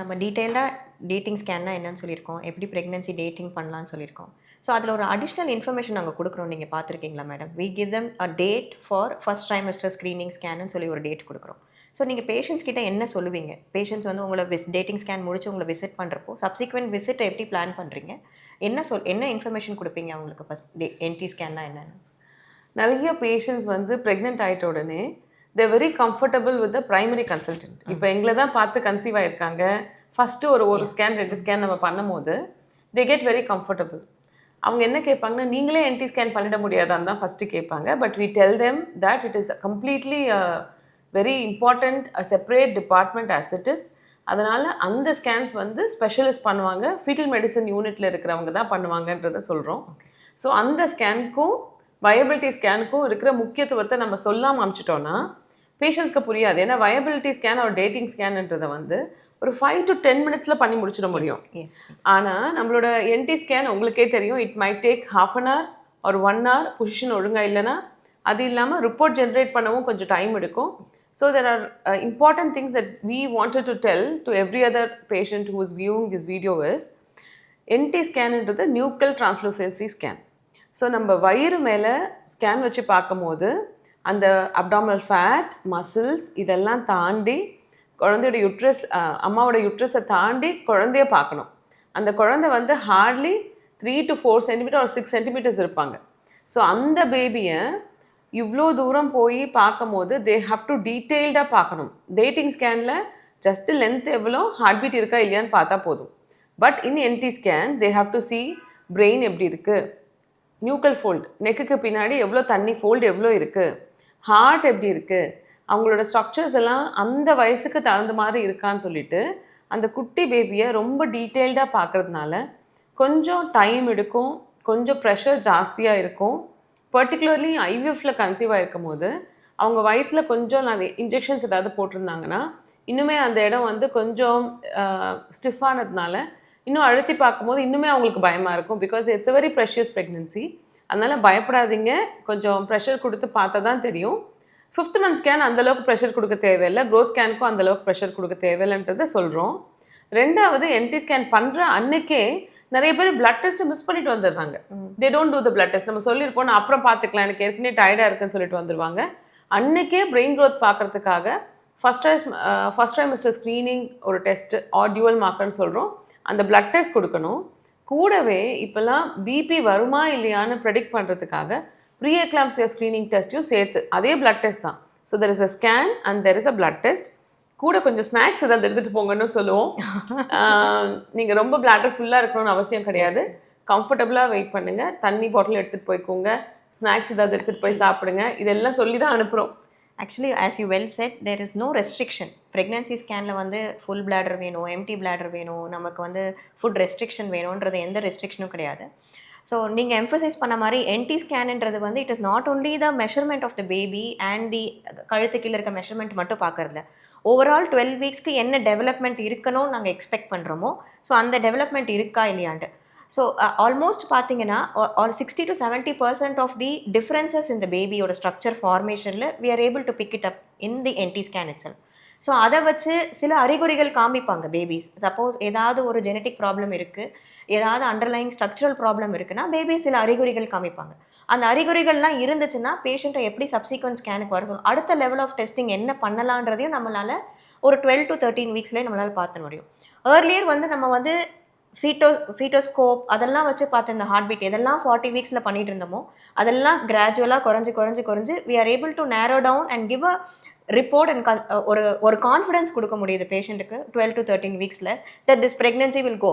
நம்ம டீட்டெயிலாக டேட்டிங் ஸ்கேன்னா என்னன்னு சொல்லியிருக்கோம். எப்படி ப்ரெக்னன்சி டேட்டிங் பண்ணலாம்னு சொல்லியிருக்கோம். ஸோ அதில் ஒரு அடிஷ்னல் இன்ஃபர்மேஷன் நாங்கள் கொடுக்குறோம். நீங்கள் பார்த்துருக்கீங்களா madam we give them a date for first trimester screening ஸ்கேன்னு சொல்லி ஒரு டேட் கொடுக்குறோம். ஸோ நீங்கள் பேஷண்ட்ஸ் கிட்ட என்ன சொல்லுவீங்க? பேஷண்ட்ஸ் வந்து உங்களை விஸ் டேட்டிங் ஸ்கேன் முடிச்சு உங்களை விசிட் பண்ணுறப்போ சப்சிக்வெண்ட் விசிட்டை எப்படி பிளான் பண்ணுறீங்க என்ன சொல் என்ன இன்ஃபர்மேஷன் கொடுப்பீங்க அவங்களுக்கு ஃபஸ்ட் டே என்டி ஸ்கேன்னா என்னென்னு? நிறைய பேஷண்ட்ஸ் வந்து ப்ரெக்னென்ட் ஆகிட்ட உடனே they very comfortable with the primary consultant இப்போ எங்களை தான் பார்த்து கன்சீவ் ஆயிருக்காங்க. ஃபஸ்ட்டு ஒரு ஒரு ஸ்கேன் ரெண்டு ஸ்கேன் நம்ம பண்ணும்போது தே கெட் வெரி கம்ஃபர்டபுள் அவங்க என்ன கேட்பாங்கன்னா நீங்களே என்டி ஸ்கேன் பண்ணிட முடியாதான்னு தான் ஃபஸ்ட்டு கேட்பாங்க. But we tell them that it is completely very important separate department as it is. அதனால் அந்த ஸ்கேன்ஸ் வந்து ஸ்பெஷலிஸ்ட் பண்ணுவாங்க. ஃபீட்டல் மெடிசன் யூனிட்டில் இருக்கிறவங்க தான் பண்ணுவாங்கன்றதை சொல்கிறோம் ஸோ அந்த ஸ்கேனுக்கும் வயபிலிட்டி ஸ்கேனுக்கும் இருக்கிற முக்கியத்துவத்தை நம்ம சொல்லாமல் அமிச்சிட்டோன்னா பேஷண்ட்ஸ்க்கு புரியாது. ஏன்னா வயபிலிட்டி ஸ்கேன் ஒரு டேட்டிங் ஸ்கேன்ன்றதை வந்து ஒரு ஃபைவ் டு டென் மினிட்ஸில் பண்ணி முடிச்சிட முடியும். ஆனால் நம்மளோட என்டி ஸ்கேன் உங்களுக்கே தெரியும். It might take half an hour ஒரு ஒன் ஹவர் பொசிஷன் ஒழுங்காக இல்லைன்னா அது இல்லாமல் ரிப்போர்ட் ஜென்ரேட் பண்ணவும் கொஞ்சம் டைம் எடுக்கும். So there are important things that we wanted to tell to every other patient who is viewing this video is NT ஸ்கேன்ன்றது nuchal translucency scan so நம்ம வயிறு மேலே ஸ்கேன் வச்சு பார்க்கும்போது அந்த அப்டாமல் ஃபேட் மசில்ஸ் இதெல்லாம் தாண்டி குழந்தையோட யுட்ரஸ் அம்மாவோட யுட்ரஸை தாண்டி குழந்தைய பார்க்கணும். அந்த குழந்தை வந்து hardly three to four centimeter ஒரு சிக்ஸ் சென்டிமீட்டர்ஸ் இருப்பாங்க. ஸோ அந்த பேபியை இவ்வளோ தூரம் போய் பார்க்கும்போது தே ஹாவ் டு டீட்டெயில்டாக பார்க்கணும். டேட்டிங் ஸ்கேனில் ஜஸ்ட் லென்த் எவ்வளோ ஹார்ட் பீட் இருக்கா இல்லையான்னு பார்த்தா போதும். But in NT scan they have to see brain எப்படி இருக்குது நியூக்கல் ஃபோல்டு நெக்குக்கு பின்னாடி எவ்வளோ தண்ணி ஃபோல்டு எவ்வளோ இருக்குது ஹார்ட் எப்படி இருக்குது அவங்களோட ஸ்ட்ரக்சர்ஸ் எல்லாம் அந்த வயசுக்கு தகுந்த மாதிரி இருக்கான்னு சொல்லிட்டு அந்த குட்டி பேபியை ரொம்ப டீட்டெயில்டாக பார்க்கறதுனால கொஞ்சம் டைம் எடுக்கும் கொஞ்சம் ப்ரெஷர் ஜாஸ்தியாக இருக்கும். பர்டிகுலர்லி ஐவிஎஃப்ல கன்சீவ் ஆகிருக்கும் போது அவங்க வயிற்றுல கொஞ்சம் நிறைய இன்ஜெக்ஷன்ஸ் ஏதாவது போட்டிருந்தாங்கன்னா இன்னுமே அந்த இடம் வந்து கொஞ்சம் ஸ்டிஃபானதுனால இன்னும் அழுத்தி பார்க்கும்போது இன்னுமே அவங்களுக்கு பயமாக இருக்கும் because it's a very precious pregnancy அதனால் பயப்படாதீங்க. கொஞ்சம் ப்ரெஷர் கொடுத்து பார்த்தா தான் தெரியும் ஃபிஃப்த் மந்த் ஸ்கேன் அந்தளவுக்கு ப்ரெஷர் கொடுக்க தேவையில்லை. க்ரோத் ஸ்கேனுக்கும் அந்தளவுக்கு ப்ரெஷர் கொடுக்க தேவையில்லைன்றதை சொல்கிறோம் ரெண்டாவது என்டி ஸ்கேன் பண்ணுற அன்னைக்கே நிறைய பேர் பிளட் டெஸ்ட் மிஸ் பண்ணிட்டு வந்துடுறாங்க. They don't do the blood test நம்ம சொல்லியிருப்போம் நான் அப்புறம் பார்த்துக்கலாம். எனக்கு ஏற்கனவே டயர்டாக இருக்குன்னு சொல்லிட்டு வந்துடுவாங்க அன்னைக்கே பிரெயின் growth பார்க்கறதுக்காக first time first trimester screening ஒரு டெஸ்ட் ஆர் டியூவல் மார்க்கர்னு சொல்கிறோம் அந்த பிளட் டெஸ்ட் கொடுக்கணும். கூடவே இப்போல்லாம் பிபி வருமா இல்லையான்னு ப்ரெடிக்ட் பண்ணுறதுக்காக ப்ரீ எக்லாம்சியா ஸ்க்ரீனிங் டெஸ்ட்டையும் சேர்த்து அதே பிளட் டெஸ்ட் தான். So there is a scan and there is a blood test கூட கொஞ்சம் ஸ்நாக்ஸ் ஏதாவது எடுத்துகிட்டு போங்கன்னு சொல்லுவோம். நீங்கள் ரொம்ப பிளாட்டர் ஃபுல்லாக இருக்கணும்னு அவசியம் கிடையாது. கம்ஃபர்டபுளாக வெயிட் பண்ணுங்கள் தண்ணி பாட்டில் எடுத்துகிட்டு போய்க்கோங்க. ஸ்நாக்ஸ் ஏதாவது எடுத்துகிட்டு போய் சாப்பிடுங்க. இதெல்லாம் சொல்லி தான் அனுப்புகிறோம் actually as you well said there is no restriction pregnancy ஸ்கேனில் வந்து ஃபுல் பிளாடர் வேணும் எம்டி பிளாடர் வேணும் நமக்கு வந்து ஃபுட் ரெஸ்ட்ரிக்ஷன் வேணுன்றது எந்த ரெஸ்ட்ரிக்ஷனும் கிடையாது. ஸோ நீங்கள் எம்ஃபசைஸ் பண்ண மாதிரி என்டி ஸ்கேனுன்றது வந்து it is not only the measurement of the baby and the கழுத்து கீழே இருக்க மெஷர்மெண்ட் மட்டும் பார்க்குறதுல ஓவரால் டுவெல் வீக்ஸ்க்கு என்ன டெவலப்மெண்ட் இருக்கணும்னு நாங்கள் எக்ஸ்பெக்ட் பண்ணுறோமோ ஸோ அந்த டெவலப்மெண்ட் இருக்கா இல்லையான்ட்டு. ஸோ ஆல்மோஸ்ட் பார்த்தீங்கன்னா all sixty to seventy percent of the differences இந்த பேபியோட structure ஃபார்மேஷனில் we are able to pick it up in the NT scan it's so அதை வச்சு சில அறிகுறிகள் காமிப்பாங்க பேபிஸ் சப்போஸ் ஏதாவது ஒரு ஜெனட்டிக் ப்ராப்ளம் இருக்குது ஏதாவது அண்டர்லைங் ஸ்ட்ரக்சரல் ப்ராப்ளம் இருக்குன்னா பேபிஸ் சில அறிகுறிகள் காமிப்பாங்க. அந்த அறிகுறிகள்லாம் இருந்துச்சுன்னா பேஷண்ட்டை எப்படி சப்சீக்வன்ட் ஸ்கேனுக்கு வர சொல்லணும் அடுத்த லெவல் ஆஃப் டெஸ்டிங் என்ன பண்ணலான்றதையும் நம்மளால் ஒரு டுவெல் டு தேர்ட்டீன் வீக்ஸ்லேயே நம்மளால் பார்த்து முடியும். ஏர்லியர் வந்து நம்ம வந்து ஃபீட்டோ ஃபீட்டோஸ்கோப் அதெல்லாம் வச்சு பார்த்த இந்த ஹார்ட் பீட் எதெல்லாம் ஃபார்ட்டி வீக்ஸில் பண்ணிட்டு இருந்தோமோ அதெல்லாம் கிராஜுவலாக குறைஞ்சி குறைஞ்சி குறைஞ்சி we are able to narrow down and give a report and ஒரு ஒரு கான்ஃபிடன்ஸ் கொடுக்க முடியுது பேஷண்ட்டுக்கு twelve to thirteen வீக்ஸில் that this pregnancy will go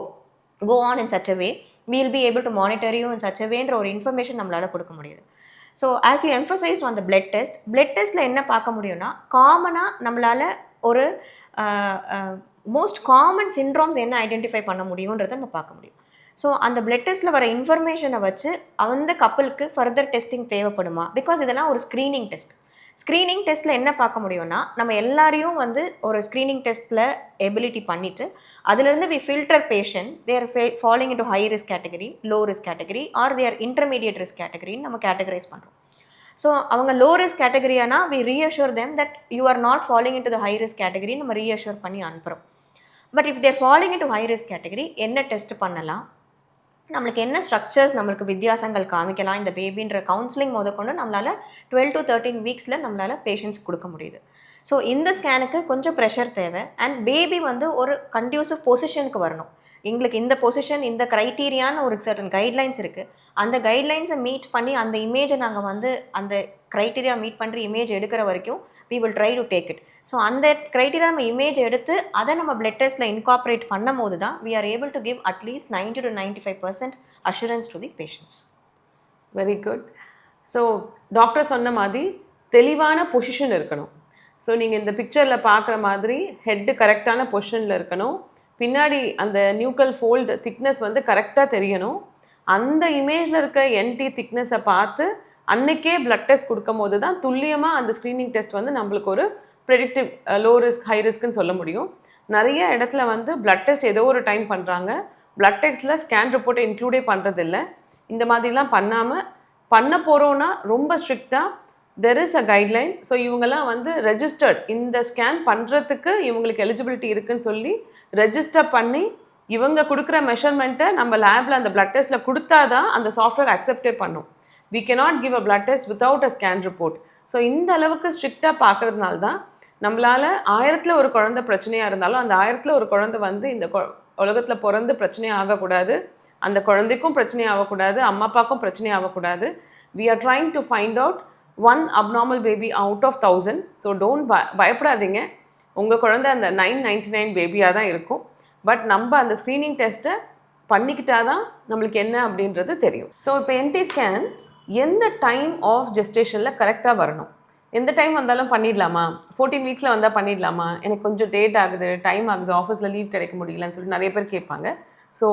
go on in such a way we'll be able to monitor you in such a வேன்ற ஒரு information நம்மளால் கொடுக்க முடியுது. So as you emphasize on the blood test blood டெஸ்ட்டில் என்ன பார்க்க முடியும்னா காமனாக நம்மளால் ஒரு மோஸ்ட் காமன் சிண்ட்ரோம்ஸ் என்ன ஐடென்டிஃபை பண்ண முடியுன்றதை நம்ம பார்க்க முடியும். ஸோ அந்த பிளட் டெஸ்ட்டில் வர இன்ஃபர்மேஷனை வச்சு அந்த கப்பலுக்கு ஃபர்தர் டெஸ்டிங் தேவைப்படுமா? பிகாஸ் இதெல்லாம் ஒரு ஸ்க்ரீனிங் டெஸ்ட் ஸ்க்ரீனிங் டெஸ்ட்டில் என்ன பார்க்க முடியும்னா நம்ம எல்லாரையும் வந்து ஒரு ஸ்க்ரீனிங் டெஸ்ட்டில் எபிலிட்டி பண்ணிவிட்டு அதுலேருந்து we filter patient they're falling into high risk category low risk category or they're intermediate risk கேட்டகரின்னு நம்ம கேட்டகரைஸ் பண்ணுறோம் ஸோ அவங்க low risk கேட்டகரியானா we reassure them that you are not falling into the high risk category நம்ம reassure பண்ணி அனுப்புகிறோம் but if they're falling to virus category என்ன test பண்ணலாம்? நம்மளுக்கு என்ன ஸ்ட்ரக்சர்ஸ் நம்மளுக்கு வித்தியாசங்கள் காமிக்கலாம்? இந்த பேபின்ற கவுன்சிலிங் முதற்கொண்டு நம்மளால் டுவெல் டு தேர்ட்டீன் வீக்ஸில் நம்மளால் பேஷண்ட்ஸ் கொடுக்க முடியுது. ஸோ இந்த ஸ்கேனுக்கு கொஞ்சம் ப்ரெஷர் தேவை. அண்ட் பேபி வந்து ஒரு கண்டியூசிவ் பொசிஷனுக்கு வரணும். எங்களுக்கு இந்த பொசிஷன் இந்த க்ரைட்டீரியான்னு ஒரு சர்டன் கைட்லைன்ஸ் இருக்குது அந்த கைட்லைன்ஸை மீட் பண்ணி அந்த இமேஜை நாங்கள் வந்து அந்த க்ரைட்டீரியா மீட் பண்ணுற இமேஜ் எடுக்கிற வரைக்கும் we will try to take it so அந்த க்ரைட்டீரியா நம்ம இமேஜ் எடுத்து அதை நம்ம பிளட் டெஸ்ட்டில் இன்கார்பரேட் பண்ணும் போது தான் we are able to give at least ninety to ninety five percent assurance to the patients very good so doctor சொன்ன மாதிரி தெளிவான பொசிஷன் இருக்கணும். ஸோ நீங்கள் இந்த பிக்சரில் பார்க்குற மாதிரி ஹெட்டு கரெக்டான பொசிஷனில் இருக்கணும். பின்னாடி அந்த நியூக்கல் ஃபோல்டு திக்னஸ் வந்து கரெக்டாக தெரியணும். அந்த இமேஜில் இருக்க என்டி திக்னஸை பார்த்து அன்னைக்கே பிளட் டெஸ்ட் கொடுக்கும் போது தான் துல்லியமாக அந்த ஸ்க்ரீனிங் டெஸ்ட் வந்து நம்மளுக்கு ஒரு ப்ரெடிக்டிவ் லோ ரிஸ்க் ஹை ரிஸ்க்னு சொல்ல முடியும். நிறைய இடத்துல வந்து பிளட் டெஸ்ட் ஏதோ ஒரு டைம் பண்ணுறாங்க பிளட் டெஸ்ட்டில் ஸ்கேன் ரிப்போர்ட்டை இன்க்ளூடே பண்ணுறதில்ல இந்த மாதிரிலாம் பண்ணாமல் பண்ண போகிறோன்னா ரொம்ப ஸ்ட்ரிக்டாக there is a guideline so இவங்கெல்லாம் வந்து ரெஜிஸ்டர்ட் இந்த ஸ்கேன் பண்ணுறதுக்கு இவங்களுக்கு எலிஜிபிலிட்டி இருக்குன்னு சொல்லி ரெஜிஸ்டர் பண்ணி இவங்க கொடுக்குற மெஷர்மெண்ட்டை நம்ம லேபில் அந்த பிளட் டெஸ்ட்டில் கொடுத்தா தான் அந்த சாஃப்ட்வேர் அக்செப்டே பண்ணும். We cannot give a blood test without a scan report so இந்த அளவுக்கு ஸ்ட்ரிக்டாக பார்க்கறதுனால தான் நம்மளால் ஆயிரத்தில் ஒரு குழந்தை பிரச்சனையாக இருந்தாலும் அந்த ஆயிரத்தில் ஒரு குழந்தை வந்து இந்த உலகத்தில் பிறந்து பிரச்சனையாக ஆகக்கூடாது. அந்த குழந்தைக்கும் பிரச்சனை ஆகக்கூடாது அம்மா அப்பாவுக்கும் பிரச்சனை ஆகக்கூடாது. We are trying to find out one abnormal baby out of thousand so don't ப பயப்படாதீங்க. உங்கள் குழந்தை அந்த நைன் நைன்டி நைன் பேபியாக தான் இருக்கும். பட் நம்ம அந்த ஸ்க்ரீனிங் டெஸ்ட்டை பண்ணிக்கிட்டா தான் நம்மளுக்கு என்ன அப்படின்றது தெரியும். ஸோ இப்போ என்டி ஸ்கேன் எந்த டைம் ஆஃப் ஜெஸ்டேஷனில் கரெக்டாக வரணும்? எந்த டைம் வந்தாலும் பண்ணிடலாமா? ஃபோர்டீன் வீக்ஸில் வந்தால் பண்ணிடலாமா? எனக்கு கொஞ்சம் டேட் ஆகுது டைம் ஆகுது ஆஃபீஸில் லீவ் கிடைக்க முடியலன்னு சொல்லிட்டு நிறைய பேர் கேட்பாங்க. ஸோ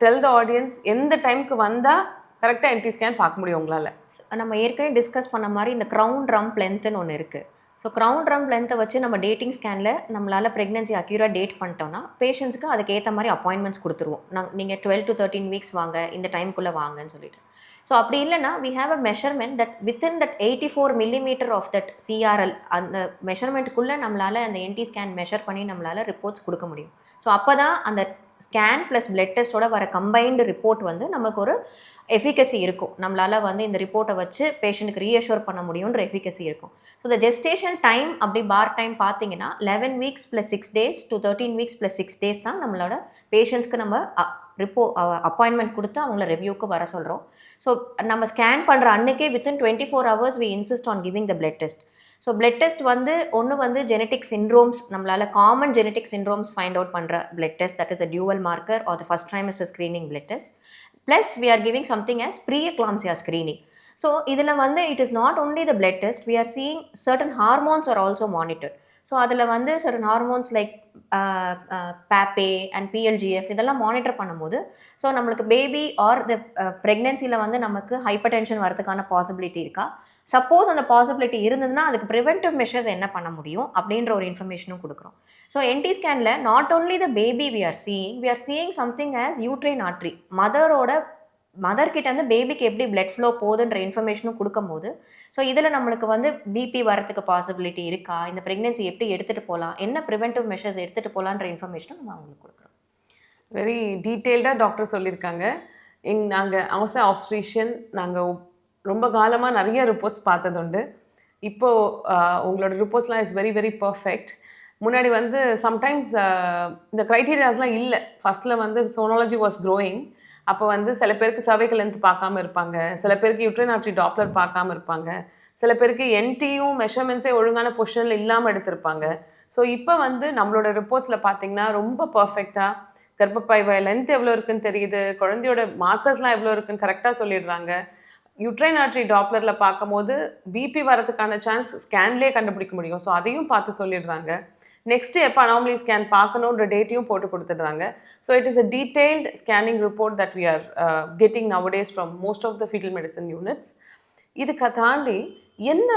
டெல் த ஆடியன்ஸ் எந்த டைமுக்கு வந்தால் கரெக்டாக என்டி ஸ்கேன் பார்க்க முடியும் உங்களால்? நம்ம ஏற்கனவே டிஸ்கஸ் பண்ண மாதிரி இந்த க்ரௌண்ட் ரம்ப் லென்த்துன்னு ஒன்று இருக்குது ஸோ க்ரௌண்ட் ரம் லென்த்தை வச்சு நம்ம டேட்டிங் ஸ்கேனில் நம்மளால் ப்ரெக்னன்சி அக்யூராக டேட் பண்ணிட்டோம்னா பேஷண்ட்ஸுக்கு அதுக்கேற்ற மாதிரி அப்பாயின்மெண்ட்ஸ் கொடுத்துருவோம். நாங்கள் நீங்கள் டுவெல் டு தேர்ட்டின் வீக்ஸ் வாங்க இந்த டைம்குள்ளே வாங்கன்னு சொல்லிட்டு. ஸோ அப்படி இல்லைன்னா we have a measurement that within that eighty four millimeter of that CRL அந்த மெஷர்மெண்ட்டுக்குள்ளே நம்மளால் அந்த என்டி ஸ்கேன் மெஷர் பண்ணி நம்மளால் ரிப்போர்ட்ஸ் கொடுக்க முடியும். ஸோ அப்போ தான் அந்த ஸ்கேன் ப்ளஸ் பிளட் டெஸ்ட்டோட வர கம்பைன்டு ரிப்போர்ட் வந்து நமக்கு ஒரு எஃபிகசி இருக்கும். நம்மளால் வந்து இந்த ரிப்போர்ட்டை வச்சு பேஷண்ட்டுக்கு ரீஅஷூர் பண்ண முடியுன்ற எஃபிகசி இருக்கும். ஸோ இந்த ஜெஸ்டேஷன் டைம் அப்படி பார் டைம் பார்த்தீங்கன்னா eleven weeks plus six days to thirteen weeks plus six days தான் நம்மளோட பேஷண்ட்ஸ்க்கு நம்ம ரிப்போ அப்பாயின்மெண்ட் கொடுத்து அவங்கள ரிவ்யூக்கு வர சொல்கிறோம் ஸோ நம்ம ஸ்கேன் பண்ணுற அன்னைக்கே within twenty four hours we insist on giving the blood test so blood test வந்து ஒன்று வந்து ஜெனட்டிக் சின்ரோம்ஸ் நம்மளால் common genetic syndromes find out பண்ணுற blood test that is a dual marker or the first trimester screening blood test plus we are giving something as pre eclampsia screening so இதில் வந்து it is not only the blood test we are seeing certain hormones or also monitor so அதில் வந்து certain hormones like PAPP and PLGF இதெல்லாம் monitor பண்ணும்போது so நம்மளுக்கு baby R த ப்ரெக்னென்சியில் வந்து நமக்கு ஹைப்பர் டென்ஷன் வரதுக்கான பாசிபிலிட்டி இருக்கா? சப்போஸ் அந்த பாசிபிலிட்டி இருந்ததுன்னா அதுக்கு ப்ரிவென்டிவ் மெஷர்ஸ் என்ன பண்ண முடியும் அப்படின்ற ஒரு இன்ஃபர்மேஷனும் கொடுக்குறோம். So NT ஸ்கேனில் not only the baby we are seeing we are seeing something as uterine artery மதரோட மதர்கிட்ட வந்து பேபிக்கு எப்படி பிளட் ஃப்ளோ போகுதுன்ற இன்ஃபர்மேஷனும் கொடுக்கும்போது ஸோ இதில் நம்மளுக்கு வந்து பிபி வரத்துக்கு பாசிபிலிட்டி இருக்கா? இந்த ப்ரெக்னென்சி எப்படி எடுத்துகிட்டு போகலாம் என்ன ப்ரிவென்டிவ் மெஷர்ஸ் எடுத்துகிட்டு போகலான்ற இன்ஃபர்மேஷனும் நம்ம அவங்களுக்கு கொடுக்குறோம். வெரி டீட்டெயில்டாக டாக்டர் சொல்லியிருக்காங்க. எங் நாங்கள் அவசர ஆப்ஸ்ட்ரேஷன் நாங்கள் ரொம்ப காலமாக நிறைய ரிப்போர்ட்ஸ் பார்த்தது உண்டு இப்போது உங்களோட ரிப்போர்ட்ஸ்லாம் இஸ் வெரி வெரி பர்ஃபெக்ட் முன்னாடி வந்து சம்டைம்ஸ் இந்த க்ரைட்டீரியாஸ்லாம் இல்லை. ஃபஸ்ட்டில் வந்து சோனாலஜி வாஸ் க்ரோயிங் அப்போ வந்து சில பேருக்கு cervical length பார்க்காம இருப்பாங்க. சில பேருக்கு யூட்ரினாட்ரி டாப்லர் பார்க்காம இருப்பாங்க. சில பேருக்கு என்டியும் மெஷர்மெண்ட்ஸே ஒழுங்கான பொசிஷனில் இல்லாமல் எடுத்திருப்பாங்க. ஸோ இப்போ வந்து நம்மளோட ரிப்போர்ட்ஸில் பார்த்தீங்கன்னா ரொம்ப பர்ஃபெக்டாக கர்ப்பப்பை லென்த் எவ்வளோ இருக்குன்னு தெரியுது. குழந்தையோட மார்க்கர்ஸ்லாம் எவ்வளோ இருக்குன்னு கரெக்டாக சொல்லிடுறாங்க. யூட்ரைன் ஆர்ட்ரி டாப்லரில் பார்க்கும்போது பிபி வரதுக்கான சான்ஸ் ஸ்கேன்லேயே கண்டுபிடிக்க முடியும். ஸோ அதையும் பார்த்து சொல்லிடுறாங்க. நெக்ஸ்ட் எப்போ அனாமலி ஸ்கேன் பார்க்கணுன்ற டேட்டையும் போட்டு கொடுத்துடுறாங்க. So it is a detailed scanning report that we are getting nowadays from most of the fetal medicine units இதுக்கு தாண்டி என்ன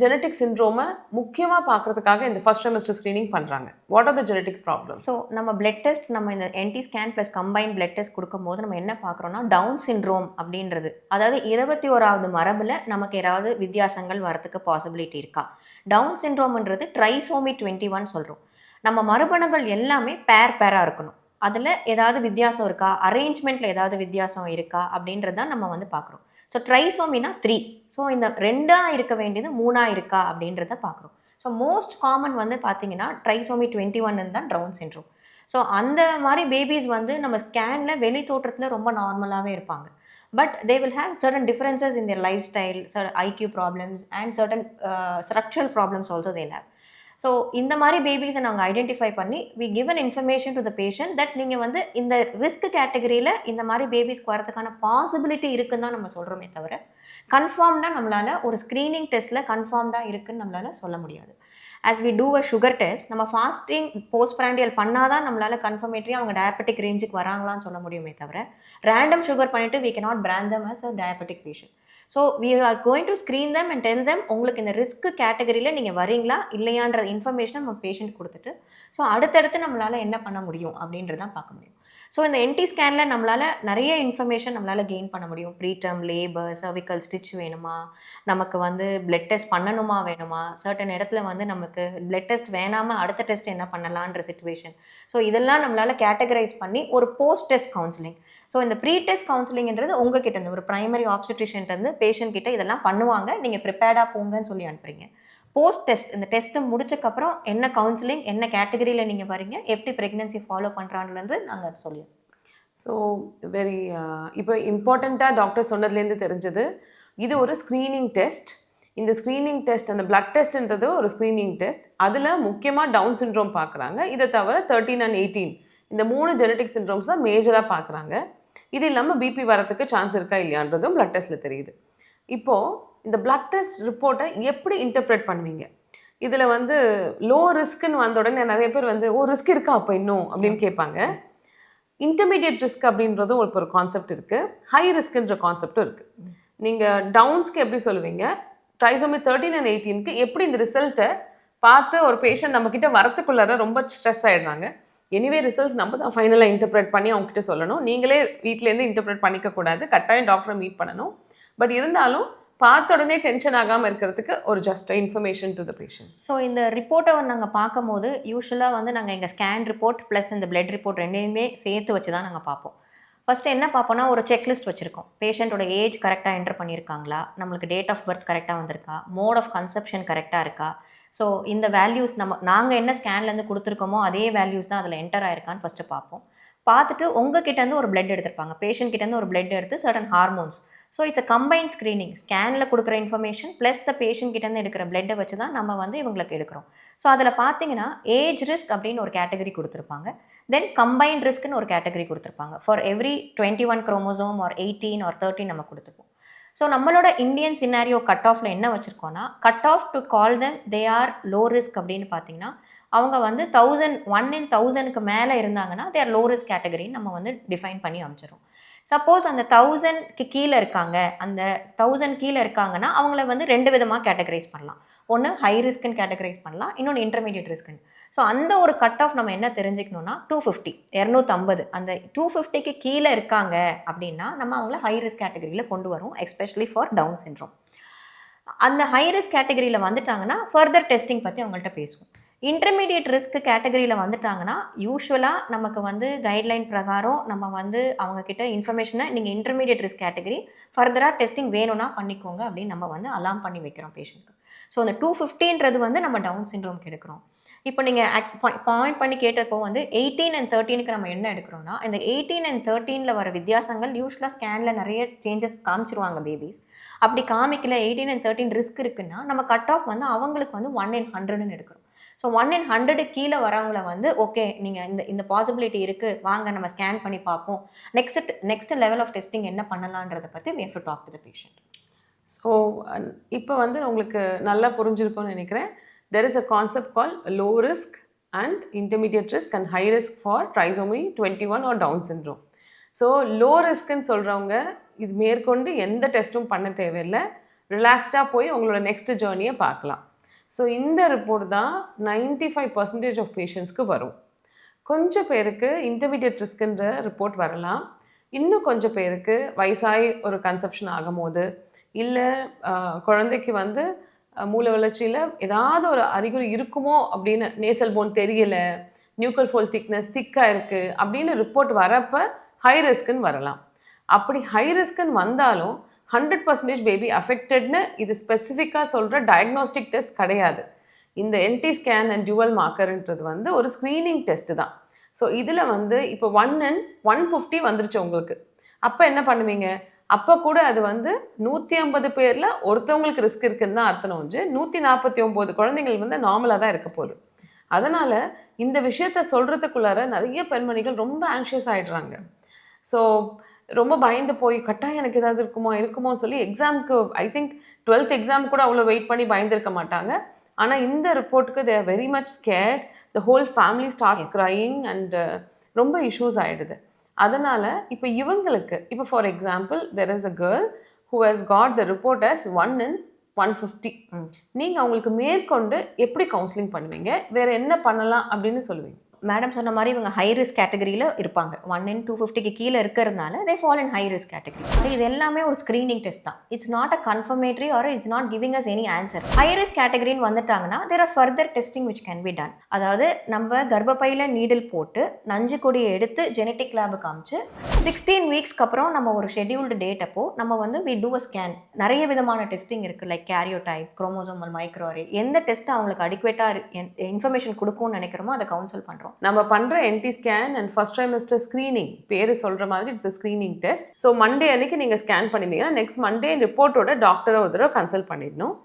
ஜெனட்டிக் சிண்ட்ரோமை முக்கியமாக பார்க்கறதுக்காக இந்த ஃபர்ஸ்ட் செமஸ்டர் ஸ்க்ரீனிங் பண்ணுறாங்க what are the genetic problem so நம்ம பிளட் டெஸ்ட் நம்ம இந்த NT scan plus combine blood test கொடுக்கும்போது நம்ம என்ன பார்க்குறோம்னா டவுன் சிண்ட்ரோம் அப்படின்றது. அதாவது இருபத்தி ஓராவது மரபில் நமக்கு ஏதாவது வித்தியாசங்கள் வரத்துக்கு பாசிபிலிட்டி இருக்கா? டவுன் சின்ரோம்ன்றது ட்ரைசோமி டுவெண்ட்டி ஒன் சொல்கிறோம் நம்ம மரபணுகள் எல்லாமே பேர் பேராக இருக்கணும். அதில் ஏதாவது வித்தியாசம் இருக்கா? அரேஞ்ச்மெண்ட்டில் ஏதாவது வித்தியாசம் இருக்கா? அப்படின்றது தான் நம்ம வந்து பார்க்குறோம். ஸோ ட்ரைசோமினா த்ரீ ஸோ இந்த ரெண்டாக இருக்க வேண்டியது மூணாக இருக்கா? அப்படின்றத பார்க்குறோம். ஸோ மோஸ்ட் காமன் வந்து பார்த்தீங்கன்னா ட்ரைசோமி டுவெண்ட்டி ஒன்னு தான் டவுன் சின்ட்ரோம் ஸோ அந்த மாதிரி பேபிஸ் வந்து நம்ம ஸ்கேனில் வெளி தோற்றத்தில் ரொம்ப நார்மலாகவே இருப்பாங்க. But they will have certain differences in their lifestyle sir IQ problems and certain structural problems also they have so இந்த மாதிரி பேபிஸை நாங்கள் ஐடென்டிஃபை பண்ணி we given information to the patient that நீங்கள் வந்து இந்த ரிஸ்க் கேட்டகரியில் இந்த மாதிரி பேபிஸ்க்கு வரதுக்கான பாசிபிலிட்டி இருக்குன்னு தான் நம்ம சொல்கிறோமே தவிர கன்ஃபார்ம்டாக நம்மளால் ஒரு ஸ்க்ரீனிங் டெஸ்ட்டில் கன்ஃபார்ம்டாக இருக்குன்னு நம்மளால் சொல்ல முடியாது. As we do a sugar test நம்ம ஃபாஸ்டிங் போஸ்ட் பிராண்டியல் பண்ணால் தான் நம்மளால் கன்ஃபர்மேட்டரி அவங்க டயபெட்டிக் ரேஞ்சுக்கு வராங்களான்னு சொல்ல முடியுமே தவிர ரேண்டம் சுகர் பண்ணிவிட்டு we not brand them as a diabetic patient so we are going to screen them and tell them உங்களுக்கு இந்த ரிஸ்க் கேட்டகரியில் நீங்கள் வரீங்களா இல்லையான்ற இன்ஃபர்மேஷன் நம்ம பேஷண்ட் கொடுத்துட்டு ஸோ அடுத்தடுத்து நம்மளால் என்ன பண்ண முடியும் அப்படின்றதான் பார்க்க முடியும். ஸோ இந்த என்டி ஸ்கேனில் நம்மளால் நிறைய இன்ஃபர்மேஷன் நம்மளால் கெயின் பண்ண முடியும். ப்ரீடம் லேபர் சர்விக்கல் ஸ்டிச் வேணுமா? நமக்கு வந்து பிளட் டெஸ்ட் பண்ணணுமா வேணுமா? சர்டன் இடத்துல வந்து நமக்கு பிளட் டெஸ்ட் வேணாமல் அடுத்த டெஸ்ட் என்ன பண்ணலான்ற சுச்சுவேஷன் ஸோ இதெல்லாம் நம்மளால் கேட்டகரைஸ் பண்ணி ஒரு போஸ்ட் டெஸ்ட் கவுன்சிலிங் ஸோ இந்த ப்ரீ டெஸ்ட் கவுன்சிலிங்ன்றது உங்ககிட்ட இருந்து ஒரு ப்ரைமரி இருந்து பேஷண்ட் கிட்ட இதெல்லாம் பண்ணுவாங்க. நீங்கள் ப்ரிப்பேர்டாக போங்கன்னு சொல்லி அனுப்புறீங்க. போஸ்ட் டெஸ்ட் இந்த டெஸ்ட்டை முடிச்சக்கப்புறம் என்ன கவுன்சிலிங் என்ன கேட்டகரியில் நீங்கள் வரீங்க எப்படி ப்ரெக்னென்சி ஃபாலோ பண்ணுறான்றது நாங்கள் சொல்லுவோம் ஸோ வெரி இப்போ இம்பார்ட்டண்ட்டாக டாக்டர் சொன்னதுலேருந்து தெரிஞ்சது இது ஒரு ஸ்க்ரீனிங் டெஸ்ட் இந்த ஸ்க்ரீனிங் டெஸ்ட் அந்த பிளட் டெஸ்ட்ன்றது ஒரு ஸ்க்ரீனிங் டெஸ்ட் அதில் முக்கியமாக டவுன் சின்ட்ரோம் பார்க்குறாங்க இதை தவிர தேர்ட்டீன் அண்ட் எயிட்டீன் இந்த மூணு ஜெனட்டிக் சின்ட்ரோம்ஸ் தான் மேஜராக பார்க்குறாங்க இது இல்லாமல் பிபி வரத்துக்கு சான்ஸ் இருக்கா இல்லையான்றதும் பிளட் டெஸ்ட்டில் தெரியுது. இப்போது இந்த பிளட் டெஸ்ட் ரிப்போர்ட்டை எப்படி இன்டர்பிரேட் பண்ணுவீங்க? இதில் வந்து லோ ரிஸ்க்குன்னு வந்த உடனே நிறைய பேர் வந்து ஓ ரிஸ்க் இருக்கா அப்போ இன்னும்? அப்படின்னு கேட்பாங்க. இன்டர்மீடியட் ரிஸ்க் அப்படின்றதும் இப்போ ஒரு கான்செப்ட் இருக்குது ஹை ரிஸ்க்குன்ற கான்செப்டும் இருக்குது நீங்கள் டவுன்ஸ்க்கு எப்படி சொல்லுவீங்க? ட்ரைசோமி தேர்ட்டீன் அண்ட் எயிட்டீனுக்கு எப்படி இந்த ரிசல்ட்டை பார்த்து ஒரு பேஷண்ட் நம்மக்கிட்ட வரத்துக்குள்ளார ரொம்ப ஸ்ட்ரெஸ் ஆகிடுறாங்க எனிவே ரிசல்ட்ஸ் நம்ம தான் ஃபைனலாக இன்டர்பிரேட் பண்ணி அவங்ககிட்ட சொல்லணும். நீங்களே வீட்டிலேருந்து இன்டர்பிரேட் பண்ணிக்க கூடாது. கட்டாயம் டாக்டரை மீட் பண்ணணும். பட் இருந்தாலும் பார்த்த உடனே டென்ஷன் ஆகாமல் இருக்கிறதுக்கு ஒரு just information to the patient so இந்த ரிப்போர்ட்டை நாங்கள் பார்க்கும்போது யூஸ்வலாக வந்து நாங்கள் எங்கள் ஸ்கேன் ரிப்போர்ட் ப்ளஸ் இந்த பிளட் ரிப்போர்ட் ரெண்டையுமே சேர்த்து வச்சு தான் நாங்கள் பார்ப்போம். ஃபஸ்ட்டு என்ன பார்ப்போம்னா ஒரு செக்லிஸ்ட் வச்சுருக்கோம். பேஷண்ட்டோட ஏஜ் கரெக்டாக என்டர் பண்ணியிருக்காங்களா? நம்மளுக்கு டேட் ஆஃப் பர்த் கரெக்டாக வந்திருக்கா? மோட் ஆஃப் கன்செப்ஷன் கரெக்டாக இருக்கா? ஸோ இந்த வேல்யூஸ் நம்ம நாங்கள் என்ன ஸ்கேன்லேருந்து கொடுத்துருக்கோமோ அதே வேல்யூஸ் தான் அதில் என்டர் ஆயிருக்கான்னு ஃபஸ்ட்டு பார்ப்போம். பார்த்துட்டு உங்கள் கிட்டேருந்து ஒரு பிளட் எடுத்திருப்பாங்க. பேஷண்ட் கிட்டேருந்து ஒரு பிளட் எடுத்து certain hormones so it's a combine screening ஸ்கேனில் கொடுக்குற இன்ஃபர்மேஷன் ப்ளஸ் த பேஷண்ட் கிட்டேருந்து எடுக்கிற பிளட்டை வச்சு தான் நம்ம வந்து இவங்களுக்கு எடுக்கிறோம். ஸோ அதில் பார்த்தீங்கன்னா ஏஜ் ரிஸ்க் அப்படின்னு ஒரு கேட்டகரி கொடுத்துருப்பாங்க. தென் கம்பைன்ட் ரிஸ்க்னு ஒரு கேட்டகரி கொடுத்துருப்பாங்க. For every twenty one chromosome or eighteen or thirteen நம்ம கொடுத்துருப்போம் ஸோ நம்மளோட இந்தியன் சினாரியோ கட் ஆஃப்ல என்ன வச்சுருக்கோன்னா cut off to call them they are low risk அப்படின்னு பார்த்தீங்கன்னா அவங்க வந்து தௌசண்ட் ஒன் இன் தௌசண்ட்க்கு மேலே இருந்தாங்கன்னா தேர் லோ ரிஸ்க் கேட்டகரின்னு நம்ம வந்து டிஃபைன் பண்ணி அமைச்சிரும் சப்போஸ் அந்த தௌசண்ட்க்கு கீழே இருக்காங்க. அந்த தௌசண்ட் கீழே இருக்காங்கன்னா அவங்கள வந்து ரெண்டு விதமாக கேட்டகரைஸ் பண்ணலாம். ஒன்று ஹை ரிஸ்க்குன்னு கேட்டகரைஸ் பண்ணலாம். இன்னொன்று இன்டர்மீடியட் ரிஸ்க்குன்னு ஸோ அந்த ஒரு கட் ஆஃப் நம்ம என்ன தெரிஞ்சுக்கணும்னா டூ ஃபிஃப்டி இரநூத்தம்பது. அந்த டூ ஃபிஃப்டிக்கு கீழே இருக்காங்க அப்படின்னா நம்ம அவங்கள ஹை ரிஸ்க் கேட்டகரியில் கொண்டு வரும் எஸ்பெஷலி ஃபார் டவுன் சின்ட்ரோம் அந்த ஹை ரிஸ்க் கேட்டகரியில் வந்துட்டாங்கன்னா ஃபர்தர் டெஸ்டிங் பற்றி அவங்கள்ட்ட பேசுவோம். இன்டர்மீடியட் ரிஸ்க் கேட்டகரியில் வந்துட்டாங்கன்னா யூஸ்வலாக நமக்கு வந்து கைட்லைன் பிரகாரம் நம்ம வந்து அவங்கக்கிட்ட இன்ஃபர்மேஷனை நீங்கள் இன்டர்மீடியட் ரிஸ்க் கேட்டகரி ஃபர்தராக டெஸ்டிங் வேணும்னா பண்ணிக்கோங்க அப்படின்னு நம்ம வந்து அலாம் பண்ணி வைக்கிறோம் பேஷண்ட்டுக்கு ஸோ அந்த டூ ஃபிஃப்டின்றது வந்து நம்ம டவுன் சிண்ட்ரோம்க்கு எடுக்கிறோம். இப்போ நீங்கள் பாயிண்ட் பண்ணி கேட்டப்போ வந்து எயிட்டீன் அண்ட் தேர்ட்டீனுக்கு நம்ம என்ன எடுக்கிறோம்னா இந்த எயிட்டீன் அண்ட் தேர்ட்டீனில் வர வித்தியாசங்கள் யூஸ்வலாக ஸ்கேனில் நிறைய சேஞ்சஸ் காமிச்சிருவாங்க பேபிஸ் அப்படி காமிக்கல எயிட்டீன் அண்ட் தேர்ட்டின் ரிஸ்க் இருக்குன்னா நம்ம கட் ஆஃப் வந்து அவங்களுக்கு வந்து ஒன் இன் ஹண்ட்ரட்னு எடுக்கிறோம். ஸோ ஒன் இன் ஹண்ட்ரடு கீழே வரவங்கள வந்து ஓகே நீங்கள் இந்த இந்த பாசிபிலிட்டி இருக்குது வாங்க நம்ம ஸ்கேன் பண்ணி பார்ப்போம். Next next level of testing என்ன பண்ணலான்றதை பற்றி we have to talk to the patient so இப்போ வந்து உங்களுக்கு நல்லா புரிஞ்சிருக்கும்னு நினைக்கிறேன். There is a concept call low risk and intermediate risk and high risk for trisomy twenty one or down syndrome so low ரிஸ்க்குன்னு சொல்கிறவங்க இது மேற்கொண்டு எந்த டெஸ்ட்டும் பண்ண தேவையில்லை. ரிலாக்ஸ்டாக போய் உங்களோட நெக்ஸ்ட் ஜேர்னியை பார்க்கலாம். ஸோ இந்த ரிப்போர்ட் தான் நைன்டி ஃபைவ் பர்சன்டேஜ் ஆஃப் பேஷண்ட்ஸ்க்கு வரும். கொஞ்சம் பேருக்கு இன்டர்மீடியட் ரிஸ்க்குன்ற ரிப்போர்ட் வரலாம். இன்னும் கொஞ்சம் பேருக்கு வயசாகி ஒரு கன்செப்ஷன் ஆகும்போது இல்லை குழந்தைக்கு வந்து மூல வளர்ச்சியில் ஏதாவது ஒரு அறிகுறி இருக்குமோ அப்படின்னு நேசல் போன் தெரியலை நியூக்கல் ஃபோல் திக்னஸ் திக்காக இருக்குது அப்படின்னு ரிப்போர்ட் வரப்போ ஹை ரிஸ்க்குன்னு வரலாம். அப்படி ஹை ரிஸ்க்குன்னு வந்தாலும் ஹண்ட்ரட் பர்சன்டேஜ் பேபி அஃபெக்டட்னு இது ஸ்பெசிஃபிக்காக சொல்கிற டயக்னோஸ்டிக் டெஸ்ட் கிடையாது. இந்த என்டி ஸ்கேன் அண்ட் டியூவல் மார்க்கர்ன்றது வந்து ஒரு ஸ்க்ரீனிங் டெஸ்ட்டு தான். ஸோ இதில் வந்து இப்போ ஒன் அண்ட் ஒன் ஃபிஃப்டி வந்துருச்சு உங்களுக்கு. அப்போ என்ன பண்ணுவீங்க? அப்போ கூட அது வந்து நூற்றி ஐம்பது பேரில் ஒருத்தவங்களுக்கு ரிஸ்க் இருக்குன்னு தான் அர்த்தம் வந்து நூற்றி நாற்பத்தி ஒம்பது குழந்தைகள் வந்து நார்மலாக தான் இருக்க போகுது. அதனால் இந்த விஷயத்த சொல்கிறதுக்குள்ளார நிறைய பெண்மணிகள் ரொம்ப ஆங்ஷியஸ் ஆகிடுறாங்க ஸோ ரொம்ப பயந்து போய் கட்டாயம் எனக்கு ஏதாவது இருக்குமோ இருக்குமோன்னு சொல்லி எக்ஸாமுக்கு ஐ திங்க் டுவெல்த் எக்ஸாம் கூட அவ்வளோ வெயிட் பண்ணி பயந்துருக்க மாட்டாங்க. ஆனால் இந்த ரிப்போர்ட்டுக்கு they very much scared the whole family starts crying and ரொம்ப இஷ்யூஸ் ஆயிடுது. அதனால் இப்போ இவங்களுக்கு இப்போ for example there is a girl who has got the report as one in one fifty நீங்கள் அவங்களுக்கு மேற்கொண்டு எப்படி கவுன்சிலிங் பண்ணுவீங்க? வேற என்ன பண்ணலாம் அப்படின்னு சொல்லுவீங்க? மேடம் சொன்ன மாதிரி இவங்க ஹை ரிஸ்க் கேட்டகரியில் இருப்பாங்க. ஒன் இன் டூ ஃபிஃப்டிக்கு கீழே இருக்கிறதுனால they fall in high risk category இது எல்லாமே ஒரு ஸ்க்ரீனிங் டெஸ்ட் தான். It's not a confirmatory or it's not giving us any answer high risk கேட்டகரின்னு வந்துட்டாங்கன்னா there are further testing which can be done அதாவது நம்ம கர்ப்பப்பையில் நீடில் போட்டு நஞ்சு கொடியை எடுத்து ஜெனட்டிக் லேபுக்கு காமிச்சு சிக்ஸ்டீன் வீக்ஸ்க்கு அப்புறம் நம்ம ஒரு ஷெட்யூல்டு டேட் அப்போ நம்ம வந்து வி டூ அ ஸ்கேன் நிறைய விதமான டெஸ்டிங் இருக்குது லைக் கேரியோடைப் குரோமோசோமல் மைக்ரோரே எந்த டெஸ்ட் அவங்களுக்கு அடிக்குவேட்டாக இன்ஃபர்மேஷன் கொடுக்கும்னு நினைக்கிறோமோ அதை கவுன்சில் பண்ணுறோம் நம்ம பண்ணுற NT scan and first trimester screening பேர் சொல்கிற மாதிரி it's screening test so Monday அன்னைக்கு நீங்கள் ஸ்கேன் பண்ணியிருந்தீங்கன்னா நெக்ஸ்ட் மண்டே ரிப்போர்ட்டோட டாக்டரை ஒரு தடவை கன்சல்ட் பண்ணிடணும்.